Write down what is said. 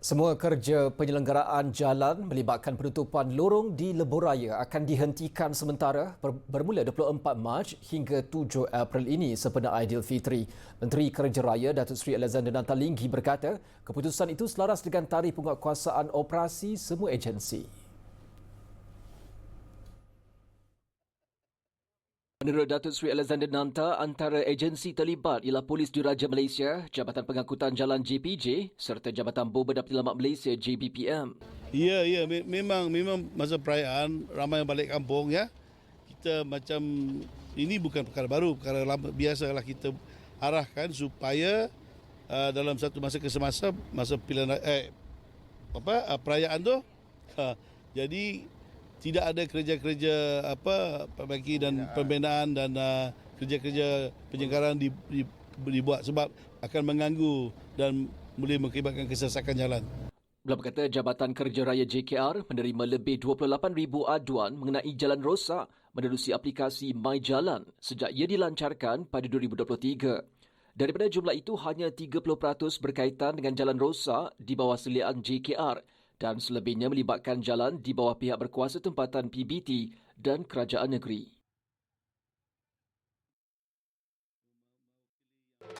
Semua kerja penyelenggaraan jalan melibatkan penutupan lorong di Leboraya akan dihentikan sementara bermula 24 Mac hingga 7 April ini sempena Aidilfitri. Menteri Kerja Raya Datuk Seri Alexander Nantalinggi berkata, keputusan itu selaras dengan tarikh penguatkuasaan operasi semua agensi. Menurut Datuk Seri Alexander Nanta, antara agensi terlibat ialah Polis Diraja Malaysia, Jabatan Pengangkutan Jalan JPJ serta Jabatan Bomba dan Penyelamat Malaysia JBPM. Ya, ya, memang memang masa perayaan ramai yang balik kampung ya. Kita macam ini bukan perkara baru, perkara lama biasalah kita arahkan supaya uh, dalam satu masa kesemasa masa pilihan eh apa uh, perayaan tu uh, jadi tidak ada kerja-kerja apa perbaiki dan pembinaan dan uh, kerja-kerja penyelenggaraan di, di, dibuat sebab akan mengganggu dan boleh mengakibatkan kesesakan jalan. Beliau berkata Jabatan Kerja Raya JKR menerima lebih 28,000 aduan mengenai jalan rosak menerusi aplikasi My Jalan sejak ia dilancarkan pada 2023. Daripada jumlah itu, hanya 30% berkaitan dengan jalan rosak di bawah seliaan JKR dan selebihnya melibatkan jalan di bawah pihak berkuasa tempatan PBT dan kerajaan negeri.